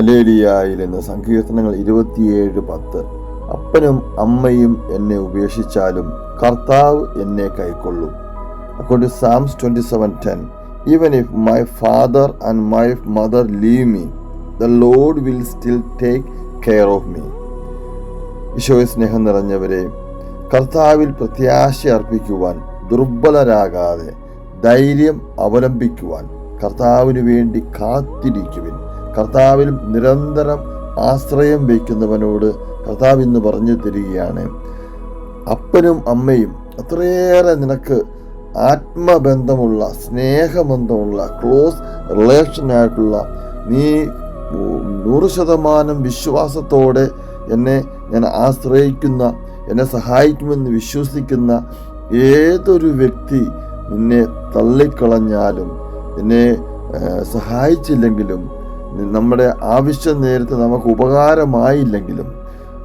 ഹല്ലേലിയായിൽ നിന്ന് സങ്കീർത്തനങ്ങൾ ഇരുപത്തിയേഴ് പത്ത്. അപ്പനും അമ്മയും എന്നെ ഉപേക്ഷിച്ചാലും കർത്താവ് എന്നെ കൈക്കൊള്ളും. According psalms twenty seven ten even if my father and my mother leave me the lord will still take care of me ഈശോയെ സ്നേഹം നിറഞ്ഞവരെ കർത്താവിൽ പ്രത്യാശ അർപ്പിക്കുവാൻ ദുർബലരാകാതെ ധൈര്യം അവലംബിക്കുവാൻ കർത്താവിന് വേണ്ടി കാത്തിരിക്കുവിൻ. കർത്താവിലും നിരന്തരം ആശ്രയം വയ്ക്കുന്നവനോട് കർത്താവ് ഇന്ന് പറഞ്ഞു തരികയാണ്. അപ്പനും അമ്മയും അത്രയേറെ നിനക്ക് ആത്മബന്ധമുള്ള സ്നേഹബന്ധമുള്ള ക്ലോസ് റിലേഷനായിട്ടുള്ള നീ നൂറ് ശതമാനം വിശ്വാസത്തോടെ എന്നെ ഞാൻ ആശ്രയിക്കുന്ന എന്നെ സഹായിക്കുമെന്ന് വിശ്വസിക്കുന്ന ഏതൊരു വ്യക്തി നിന്നെ തള്ളിക്കളഞ്ഞാലും എന്നെ സഹായിച്ചില്ലെങ്കിലും നമ്മുടെ ആവശ്യ നേരത്ത് നമുക്ക് ഉപകാരമായില്ലെങ്കിലും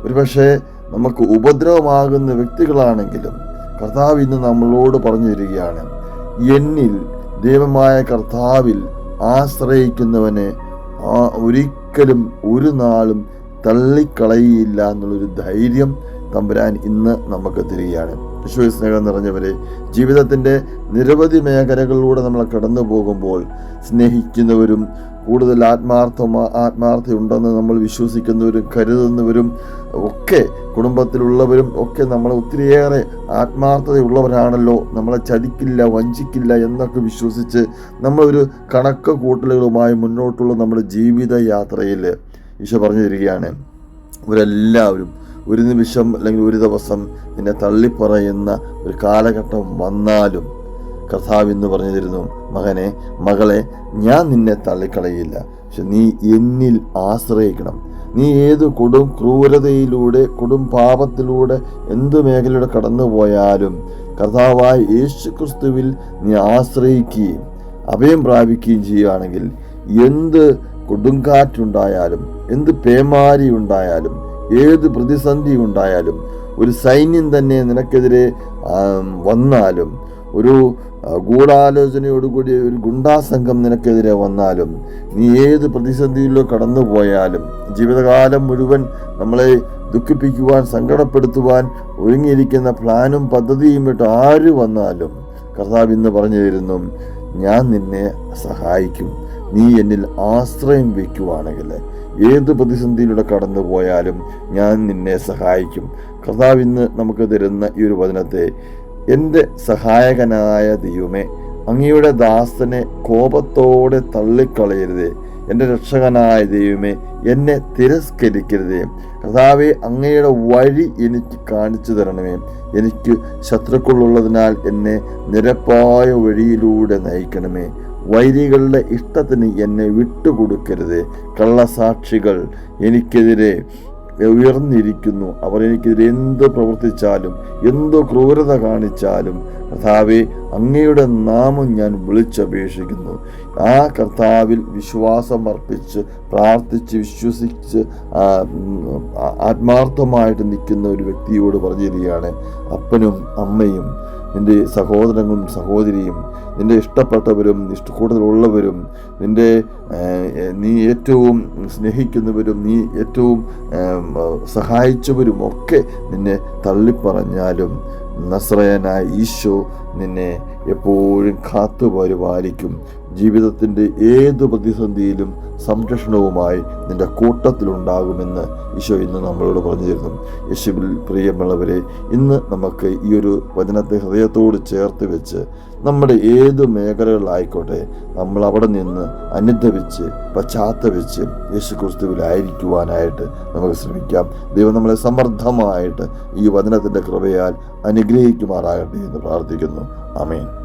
ഒരുപക്ഷെ നമുക്ക് ഉപദ്രവമാകുന്ന വ്യക്തികളാണെങ്കിലും കർത്താവ് ഇന്ന് നമ്മളോട് പറഞ്ഞു തരികയാണ് എന്നിൽ ദൈവമായ കർത്താവിൽ ആശ്രയിക്കുന്നവനെ ആ ഒരിക്കലും ഒരു നാളും തള്ളിക്കളയില്ല എന്നുള്ളൊരു ധൈര്യം തമ്പുരാൻ ഇന്ന് നമുക്ക് തരികയാണ്. വിശ്വ സ്നേഹം നിറഞ്ഞവരെ ജീവിതത്തിന്റെ നിരവധി മേഖലകളിലൂടെ നമ്മൾ കടന്നു പോകുമ്പോൾ സ്നേഹിക്കുന്നവരും കൂടുതൽ ആത്മാർത്ഥ ആത്മാർത്ഥയുണ്ടെന്ന് നമ്മൾ വിശ്വസിക്കുന്നവരും കരുതുന്നവരും ഒക്കെ കുടുംബത്തിലുള്ളവരും ഒക്കെ നമ്മൾ ഒത്തിരിയേറെ ആത്മാർത്ഥതയുള്ളവരാണല്ലോ. നമ്മളെ ചതിക്കില്ല വഞ്ചിക്കില്ല എന്നൊക്കെ വിശ്വസിച്ച് നമ്മളൊരു കണക്ക് കൂട്ടലുകളുമായി മുന്നോട്ടുള്ള നമ്മുടെ ജീവിത യാത്രയിൽ ഈശോ പറഞ്ഞു തരികയാണ് ഇവരെല്ലാവരും ഒരു നിമിഷം അല്ലെങ്കിൽ ഒരു ദിവസം നിന്നെ തള്ളിപ്പറയുന്ന ഒരു കാലഘട്ടം വന്നാലും കർത്താവ് എന്ന് പറഞ്ഞു തരുന്നു മകനെ മകളെ ഞാൻ നിന്നെ തള്ളിക്കളയില്ല. പക്ഷെ നീ എന്നിൽ ആശ്രയിക്കണം. നീ ഏത് കൊടും ക്രൂരതയിലൂടെ കൊടും പാപത്തിലൂടെ എന്ത് മേഖലയിലൂടെ കടന്നു പോയാലും കർത്താവായ യേശു ക്രിസ്തുവിൽ നീ ആശ്രയിക്കുകയും അഭയം പ്രാപിക്കുകയും ചെയ്യുകയാണെങ്കിൽ എന്ത് കൊടുങ്കാറ്റുണ്ടായാലും എന്ത് പേമാരി ഉണ്ടായാലും ഏത് പ്രതിസന്ധി ഉണ്ടായാലും ഒരു സൈന്യം തന്നെ നിനക്കെതിരെ വന്നാലും ഒരു ഗൂഢാലോചനയോടുകൂടി ഒരു ഗുണ്ടാസംഘം നിനക്കെതിരെ വന്നാലും നീ ഏത് പ്രതിസന്ധിയിലോ കടന്നു പോയാലും ജീവിതകാലം മുഴുവൻ നമ്മളെ ദുഃഖിപ്പിക്കുവാൻ സങ്കടപ്പെടുത്തുവാൻ ഒരുങ്ങിയിരിക്കുന്ന പ്ലാനും പദ്ധതിയും ഇട്ട് ആര് വന്നാലും കർത്താവ് ഇന്ന് പറഞ്ഞു തരുന്നു ഞാൻ നിന്നെ സഹായിക്കും. നീ എന്നിൽ ആശ്രയം വയ്ക്കുവാണെങ്കിൽ ഏത് പ്രതിസന്ധിയിലൂടെ കടന്നു പോയാലും ഞാൻ നിന്നെ സഹായിക്കും. കർത്താവ് ഇന്ന് നമുക്ക് തരുന്ന ഈ ഒരു വചനത്തെ എന്റെ സഹായകനായ ദൈവമേ അങ്ങയുടെ ദാസനെ കോപത്തോടെ തള്ളിക്കളയരുതേ. എന്റെ രക്ഷകനായ ദൈവമേ എന്നെ തിരസ്കരിക്കരുതേ. കർത്താവെ അങ്ങയുടെ വഴി എനിക്ക് കാണിച്ചു തരണമേ. എനിക്ക് ശത്രുക്കളുള്ളതിനാൽ എന്നെ നിരപ്പായ വഴിയിലൂടെ നയിക്കണമേ. വൈരികളുടെ ഇഷ്ടത്തിന് എന്നെ വിട്ടുകൊടുക്കരുത്. കള്ളസാക്ഷികൾ എനിക്കെതിരെ ഉയർന്നിരിക്കുന്നു. അവർ എനിക്കെതിരെ എന്ത് പ്രവർത്തിച്ചാലും എന്ത് ക്രൂരത കാണിച്ചാലും കർത്താവെ അങ്ങയുടെ നാമം ഞാൻ വിളിച്ചപേക്ഷിക്കുന്നു. ആ കർത്താവിൽ വിശ്വാസം അർപ്പിച്ച് പ്രാർത്ഥിച്ച് വിശ്വസിച്ച് ആത്മാർത്ഥമായിട്ട് നിൽക്കുന്ന ഒരു വ്യക്തിയോട് പറഞ്ഞിരിക്കുകയാണ് അപ്പനും അമ്മയും. നിന്റെ സഹോദരങ്ങളും സഹോദരിയും നിന്റെ ഇഷ്ടപ്പെട്ടവരും ഇഷ്ട കൂടുതലുള്ളവരും നിന്റെ നീ ഏറ്റവും സ്നേഹിക്കുന്നവരും നീ ഏറ്റവും സഹായിച്ചവരും ഒക്കെ നിന്നെ തള്ളിപ്പറഞ്ഞാലും നസ്രയനായ ഈശോ നിന്നെ എപ്പോഴും കാത്തു പരിപാലിക്കും ജീവിതത്തിന്റെ ഏത് പ്രതിസന്ധിയിലും സംരക്ഷണവുമായി നിന്റെ കൂട്ടത്തിലുണ്ടാകുമെന്ന് ഈശോ ഇന്ന് നമ്മളോട് പറഞ്ഞു തരുന്നു. യേശുവിൽ പ്രിയമുള്ളവരെ ഇന്ന് നമുക്ക് ഈ ഒരു വചനത്തെ ഹൃദയത്തോട് ചേർത്ത് വെച്ച് നമ്മുടെ ഏത് മേഖലകളിലായിക്കോട്ടെ നമ്മൾ അവിടെ നിന്ന് അനുദവിച്ച് പശ്ചാത്തപിച്ച് യേശു ക്രിസ്തുവിലായിരിക്കുവാനായിട്ട് നമുക്ക് ശ്രമിക്കാം. ദൈവം നമ്മളെ സമർത്ഥമായിട്ട് ഈ വചനത്തിന്റെ കൃപയാൽ അനുഗ്രഹിക്കുമാറാകട്ടെ എന്ന് പ്രാർത്ഥിക്കുന്നു. ആമേൻ.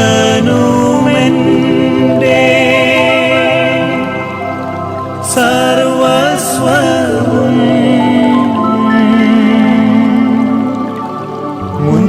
ജീവനുമെന്റെ സർവസ്വവും. മുൻ